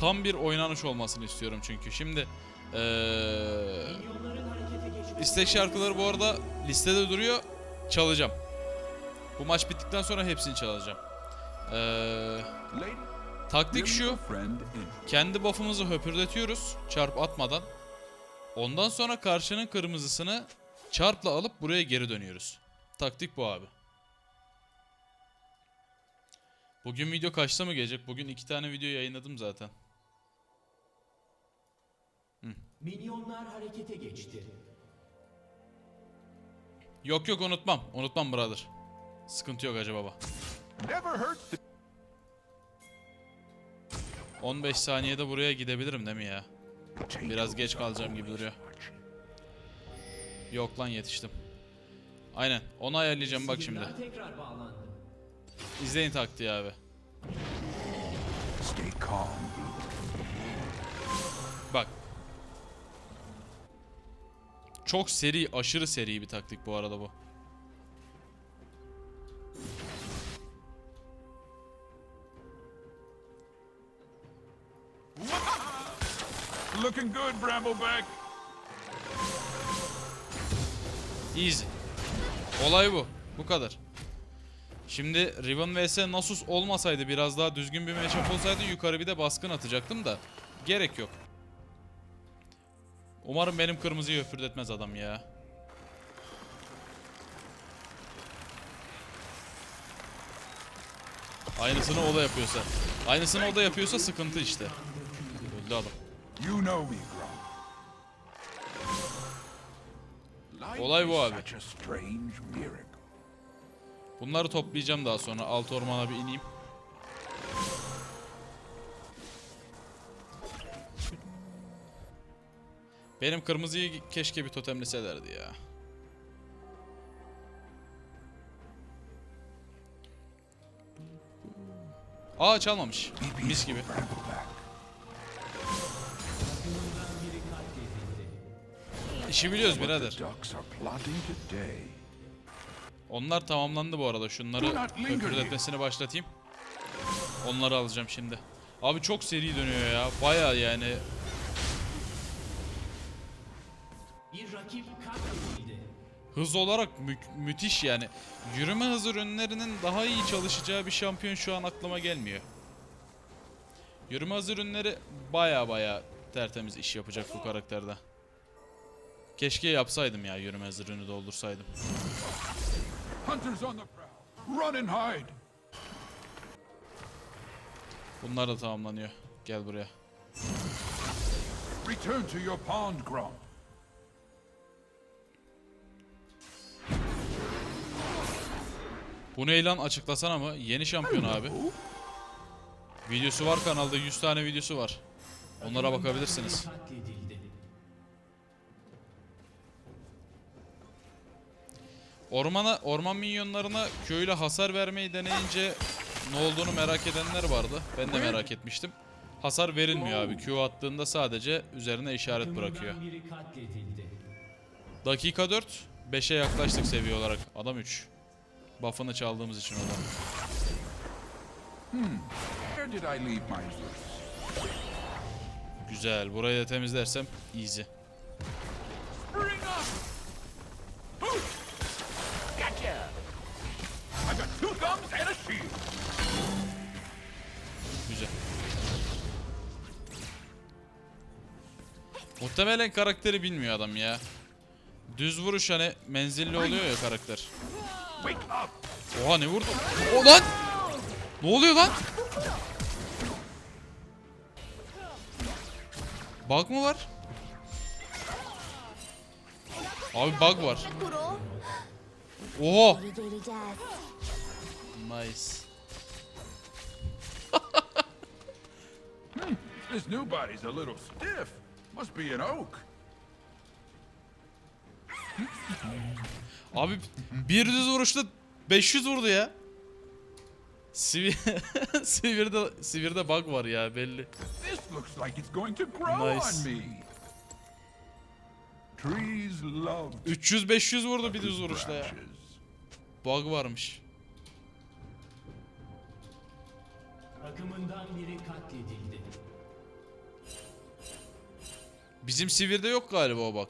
tam bir oynanış olmasını istiyorum çünkü. Şimdi eee istek şarkıları bu arada listede duruyor. Çalacağım. Bu maç bittikten sonra hepsini çalacağım. Eee taktik şu. Kendi buff'ımızı höpürdetiyoruz çarp atmadan. Ondan sonra karşının kırmızısını çarpla alıp buraya geri dönüyoruz. Taktik bu abi. Bugün video kaçta mı gelecek? Bugün iki tane video yayınladım zaten. Minyonlar harekete geçti. Yok yok unutmam. Unutmam brother. Sıkıntı yok acaba baba. Never hurt the 15 saniyede buraya gidebilirim değil mi ya? Biraz geç kalacağım gibi duruyor. Yok lan yetiştim. Aynen. Onu ayarlayacağım bak şimdi. Sinyallar tekrar bağlandı. İzleyin taktiği abi. Stay calm. Çok seri, aşırı seri bir taktik bu arada bu. Looking good, Brambleback. Easy. Olay bu. Bu kadar. Şimdi Riven vs Nasus olmasaydı biraz daha düzgün bir matchup olsaydı yukarı bir de baskın atacaktım da gerek yok. Umarım benim kırmızıyı öpürdetmez adam ya. Aynısını o da yapıyorsa. Aynısını o da yapıyorsa sıkıntı işte. Öldü adam. You know me, Grom. Life Olay bu abi. Bunları toplayacağım daha sonra. Alt ormana bir ineyim. Benim kırmızıyı keşke bir totemleselerdi ya. Aa çalmamış. Mis gibi. İşi biliyoruz birader. Onlar tamamlandı bu arada. Şunları Do not linger öpürdetmesini başlatayım. Onları alacağım şimdi. Abi çok seri dönüyor ya. Baya yani. Bir rakip katledildi. Hız olarak mü- müthiş yani. Yürüme hızı ürünlerinin daha iyi çalışacağı bir şampiyon şu an aklıma gelmiyor. Yürüme hızı ürünleri baya baya tertemiz iş yapacak bu karakterde. Keşke yapsaydım ya yürüme hızı ürünü doldursaydım. Bunlar da tamamlanıyor. Gel buraya. Return to your pond, Grom. Bu ne lan açıklasana mı? Yeni şampiyon abi. Videosu var kanalda 100 tane videosu var. Onlara bakabilirsiniz. Ormana, orman minyonlarına köyle hasar vermeyi deneyince ne olduğunu merak edenler vardı. Ben de merak etmiştim. Hasar verilmiyor abi. Q attığında sadece üzerine işaret bırakıyor. Dakika 4. 5'e yaklaştık seviye olarak. Adam 3. Buff'ını çaldığımız için o da. Where did I leave my boots? Güzel. Burayı da temizlersem easy. Güzel. Muhtemelen karakteri bilmiyor adam ya. Düz vuruş hani menzilli oluyor ya karakter. Oha ne vurdu? O lan! Ne oluyor lan? Bug mı var? Abi bug var. Oha! Nice. This new body's a little stiff. Must be an oak. Abi bir düz vuruşta 500 vurdu ya. Sivir Sivir'de Sivir'de bug var ya belli. This looks like it's going to grow Nice. on me. Trees love 300 500 vurdu bir düz vuruşta ya. Bug varmış. Takımından biri katledildi. Bizim Sivir'de yok galiba o bak.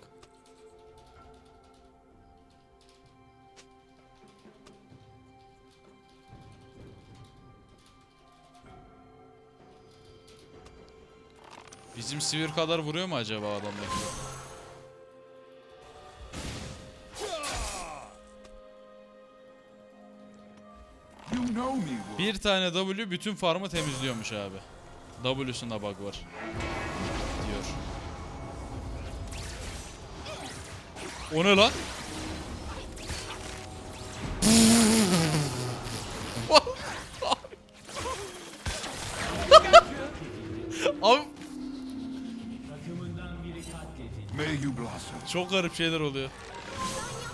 Bizim Sivir kadar vuruyor mu acaba Wolf. Bir tane W bütün farmı temizliyormuş abi. W'sunda bug var. Diyor. O ne lan? Çok garip şeyler oluyor.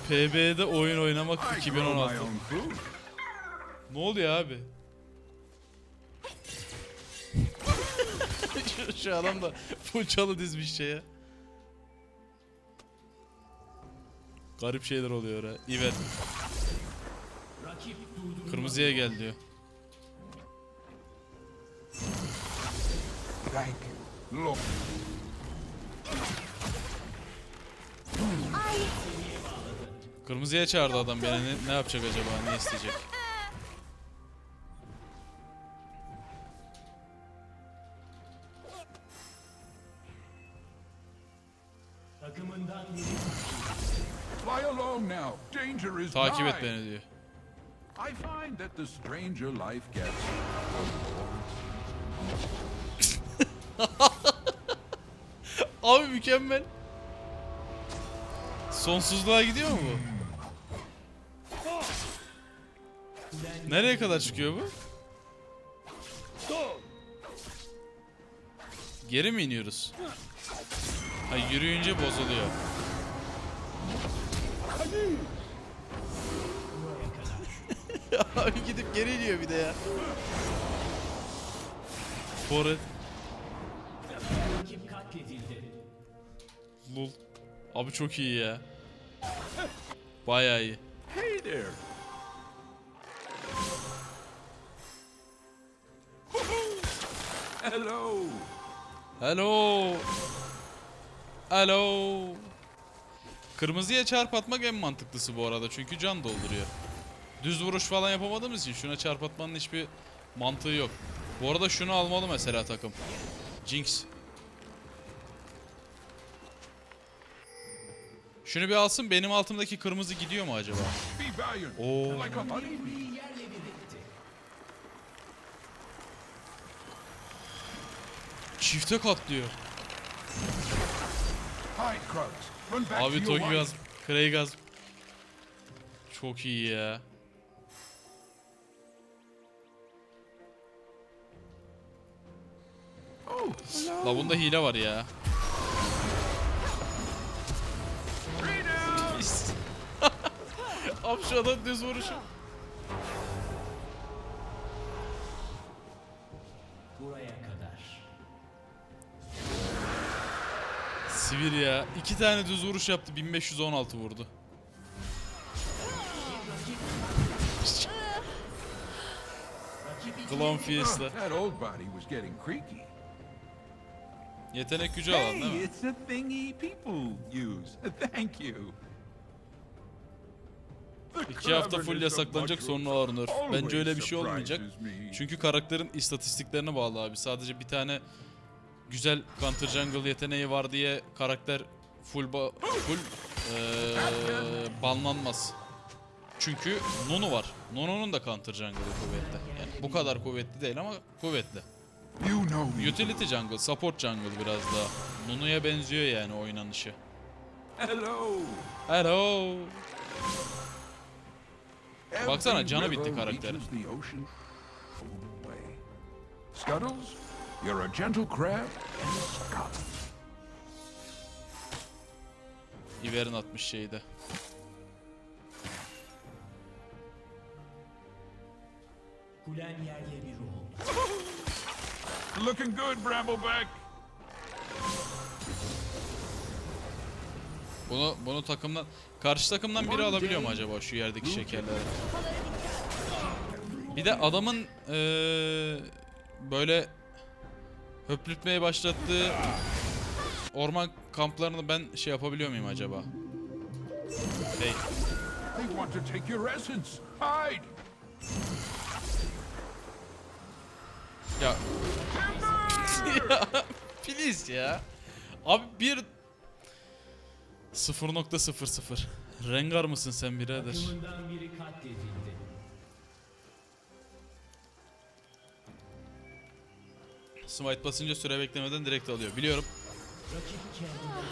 PB'de oyun oynamak I grow 2016. my own food. Ne oluyor abi? şu, şu adam da fırçalı dizmiş şeye. Garip şeyler oluyor ha. Evet. Kırmızıya gel diyor. Thank you. Kırmızıya çağırdı adam beni. Ne, ne yapacak acaba? Ne isteyecek? Takip et beni diyor. I find that the stranger life gets. Mükemmel. Sonsuzluğa gidiyor mu bu? Nereye kadar çıkıyor bu? Geri mi iniyoruz? Ha yürüyünce bozuluyor. Abi gidip geri iniyor bir de ya. Forest. Lul. Abi çok iyi ya. Bayağı iyi. Hey there. Hello. Hello. Hello. Kırmızıya çarp atmak en mantıklısı bu arada çünkü can dolduruyor. Düz vuruş falan yapamadığımız için şuna çarp atmanın hiçbir mantığı yok. Bu arada şunu almalı mesela takım. Jinx. Şunu bir alsın benim altımdaki kırmızı gidiyor mu acaba? Oo. Çifte katlıyor. Abi Toki gaz, Krey gaz. Çok iyi ya. La bunda hile var ya. Adam düz vuruşu. Buraya kadar. Sivir ya. İki tane düz vuruş yaptı. 1516 vurdu. Clown Fiesta. Ah, that old body was getting creaky. Yetenek gücü alan değil Hey, mi? it's a thingy people use. Thank you. İki hafta full yasaklanacak sonra alınır. Bence öyle bir şey olmayacak. Çünkü karakterin istatistiklerine bağlı abi. Sadece bir tane güzel counter jungle yeteneği var diye karakter full ba- full eee banlanmaz. Çünkü Nunu var. Nunu'nun da counter jungle'ı kuvvetli. Yani bu kadar kuvvetli değil ama kuvvetli. Utility jungle, support jungle biraz daha. Nunu'ya benziyor yani oynanışı. Hello. Hello. Baksana, canı bitti karakterin. reaches the ocean way. Scuttles, you're a gentle crab and a scuttle. Iver'in atmış şeyde. kulen yerle bir oldu. Looking good, Brambleback. Bunu bunu takımdan karşı takımdan biri alabiliyor mu acaba şu yerdeki şekerleri? Bir de adamın eee, böyle höplütmeye başlattığı orman kamplarını ben şey yapabiliyor muyum acaba? Hey. Essence. Hide! Ya. ya please ya. Abi bir 0.00 Rengar mısın sen birader? Takımından biri katledildi. Smite basınca süre beklemeden direkt alıyor. Biliyorum. Rakip kendini.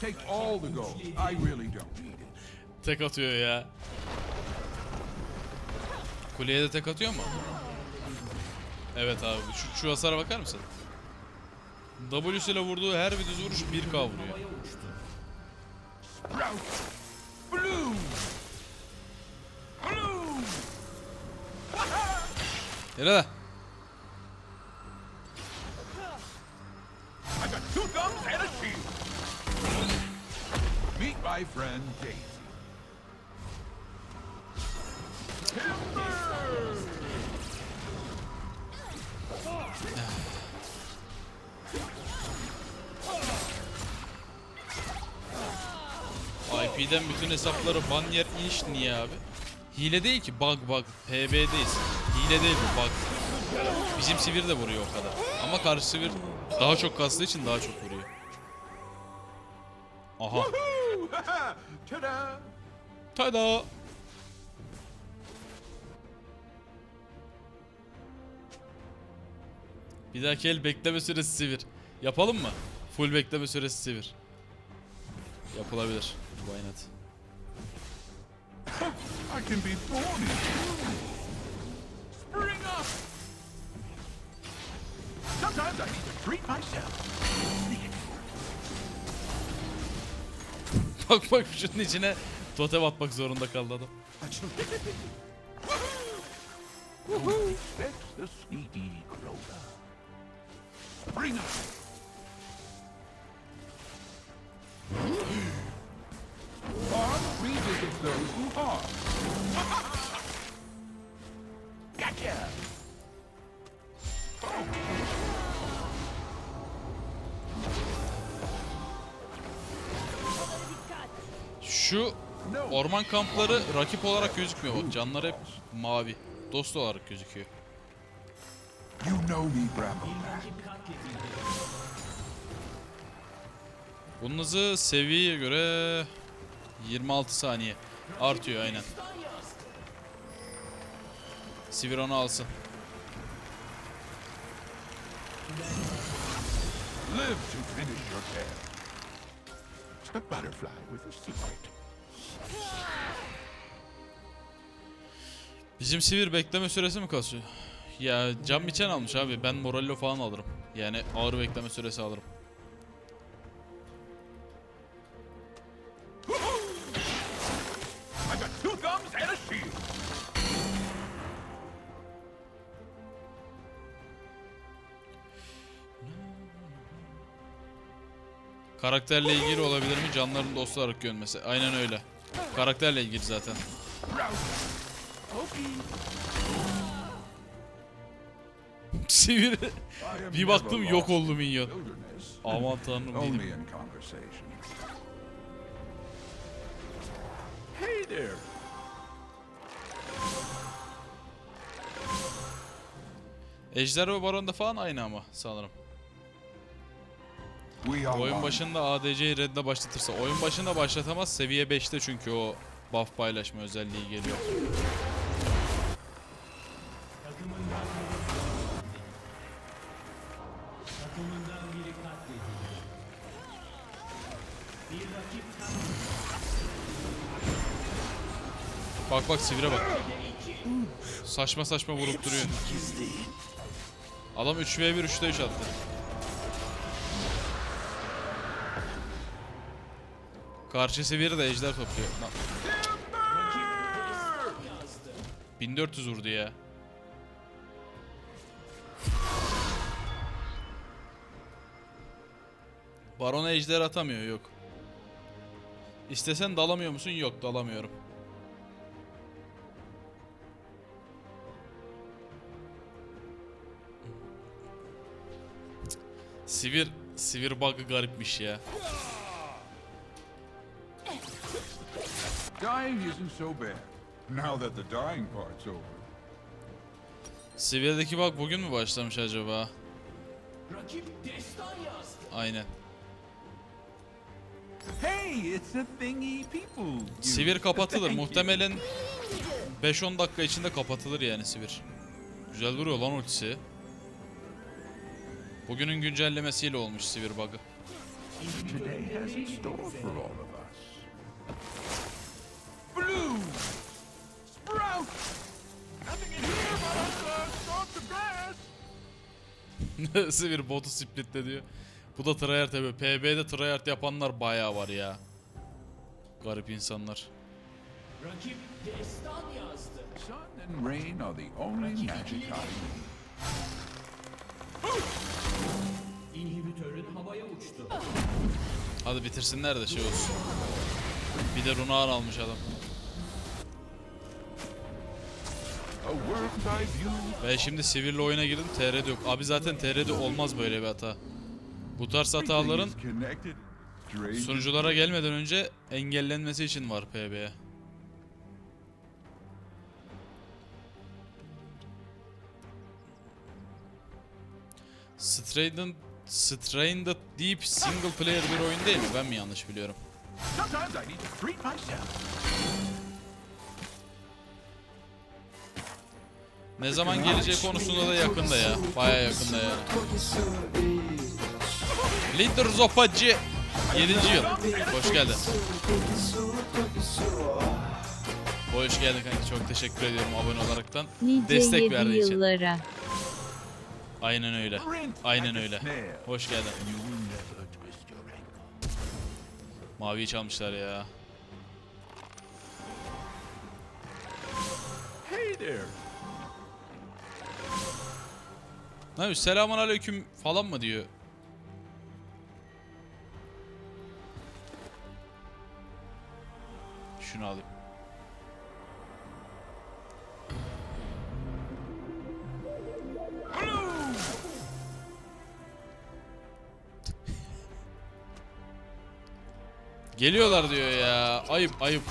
Take all the gold. I really don't need it. Tek atıyor ya. Kuleye de tek atıyor mu? Evet abi. Şu, şu hasara bakar mısın? W ile vurduğu her bir düz vuruş 1k vuruyor. Nerede? I got two thumbs. Meet my friend Daisy. IP'den bütün hesapları ban yer inş niye abi? Hile değil ki bug bug PB'deyiz. Hile değil bu bug. Bizim sivir de vuruyor o kadar. Ama karşı sivir daha çok kastığı için daha çok vuruyor. Aha. Tada. Bir dahaki el bekleme süresi sivir. Yapalım mı? Full bekleme süresi sivir. Yapılabilir. Why not? I can be thorny. Spring up! Sometimes I need to treat myself. Bak bak şunun içine totem atmak zorunda kaldı adam. Up! Harm revisits those who harm. gotcha! Şu orman kampları rakip olarak gözükmüyor bak canlar hep mavi. Dost olarak gözüküyor. You know me. Bunun hızı seviyeye göre 26 saniye artıyor aynen. Sivir onu alsın. Live to finish your tale. It's the butterfly with a secret. Bizim sivir bekleme süresi mi kasıyor? Ya cam biçen almış abi. Ben Morello falan alırım. Yani ağır bekleme süresi alırım. Karakterle ilgili olabilir mi? Canların dostu olarak görmesi. Aynen öyle. Karakterle ilgili zaten. Sivir bir baktım yok oldu minyon. Aman tanrım dedim. Hey there. Ejder ve Baron'da falan aynı ama sanırım. Oyun başında ADC'yi redle başlatırsa. Oyun başında başlatamaz. Seviye 5'te çünkü o buff paylaşma özelliği geliyor. Bak bak sivire bak. Saçma saçma vurup duruyor. Adam 3v1 3'te 3 attı. Karşı seviyede de ejder topluyor. 1400 vurdu ya. Barona ejder atamıyor yok. İstesen dalamıyor musun? Yok dalamıyorum. Sivir, sivir bug'ı garipmiş ya. Dying isn't so bad. Now that the dying part's over. Sivir'deki bug bugün mü başlamış acaba? Rakip destan yazdı. Aynen. Hey, it's a thingy people. Sivir kapatılır. Muhtemelen 5-10 dakika içinde kapatılır yani Sivir. Güzel duruyor lan ultisi. Bugünün güncellemesiyle olmuş Sivir bug'ı. Grass! Sivir botu splitle diyor. Bu da tryhard tabi. PB'de tryhard yapanlar bayağı var ya. Garip insanlar. Rakip destan yazdı. Sun and rain are the only magic. İnhibitörün havaya uçtu. Hadi bitirsinler de şey olsun. Bir de Runağan almış adam. Ben şimdi Sivir'le oyuna girdim. TR'de yok. Abi zaten TR'de olmaz böyle bir hata. Bu tarz hataların sunuculara gelmeden önce engellenmesi için var PB'ye. Stranded, Stranded Deep single player bir oyun değil mi? Ben mi yanlış biliyorum? Ne zaman geleceği konusunda da yakında ya. Baya yakında ya. Lider Zopacı 7. yıl. Hoş geldin. Hoş geldin kanka. Çok teşekkür ediyorum abone olaraktan. Nice Destek verdiği için. yıllara. Aynen öyle. Aynen öyle. Hoş geldin. Maviyi çalmışlar ya. Hey there! Ne yapıyor? Selamun aleyküm falan mı diyor? Şunu alayım. Geliyorlar diyor ya. Ayıp ayıp.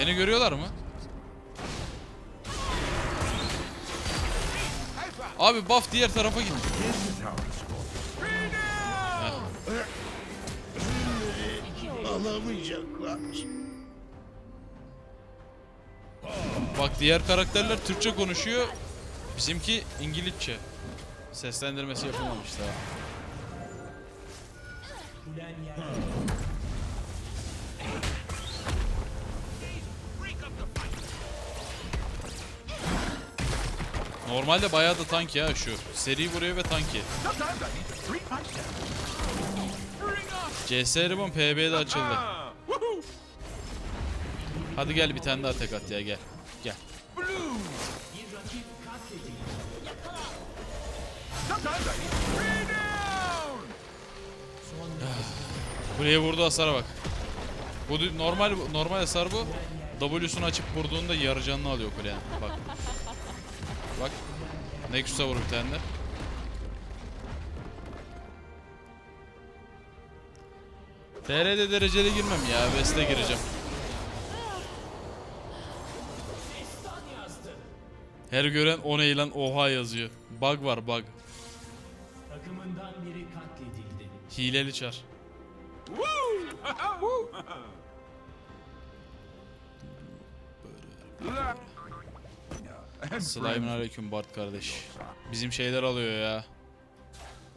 Beni görüyorlar mı? Abi buff diğer tarafa gitti. Score. Bak diğer karakterler Türkçe konuşuyor. Bizimki İngilizce. Seslendirmesi yapılmamış daha. Normalde bayağı da tank ya şu. Seri vuruyor ve tanki. CS Ribbon PB'de açıldı. Ah! Hadi gel bir tane daha tek at ya gel. Gel. Down! Kuleye vurdu hasara bak. Bu normal normal hasar bu. W'sunu açıp vurduğunda yarı canını alıyor kuleyen. Bak. Bak. Nexus'a vur bir tane de. TR'de dereceli girmem ya. West'e gireceğim. Her gören o ne lan oha yazıyor. Bug var bug. Takımından biri katledildi. Hileli çar. Selamun aleyküm Bart kardeş. Bizim şeyler alıyor ya.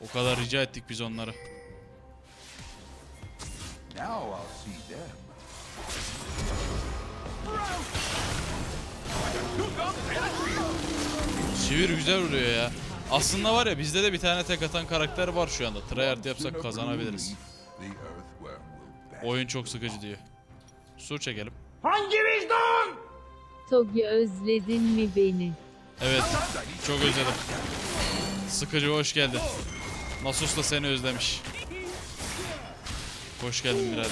O kadar rica ettik biz onları. now I'll see them. Sivir güzel vuruyor ya. Aslında var ya bizde de bir tane tek atan karakter var şu anda. Tryhard yapsak kazanabiliriz. Oyun çok sıkıcı diyor. Sur çekelim. Togi özledin mi beni? Evet. Çok özledim. Sıkıcı hoş geldin. Nasus da seni özlemiş. Hoş geldin birader.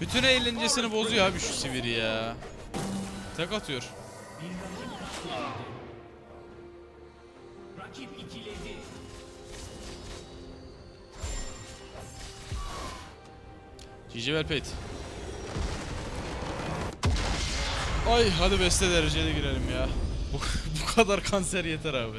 Bütün eğlencesini bozuyor abi şu siviri ya. Tek atıyor. Rakip ikiledi. GG Velpate. Ay hadi beste dereceli girelim ya. Bu, bu kadar kanser yeter abi.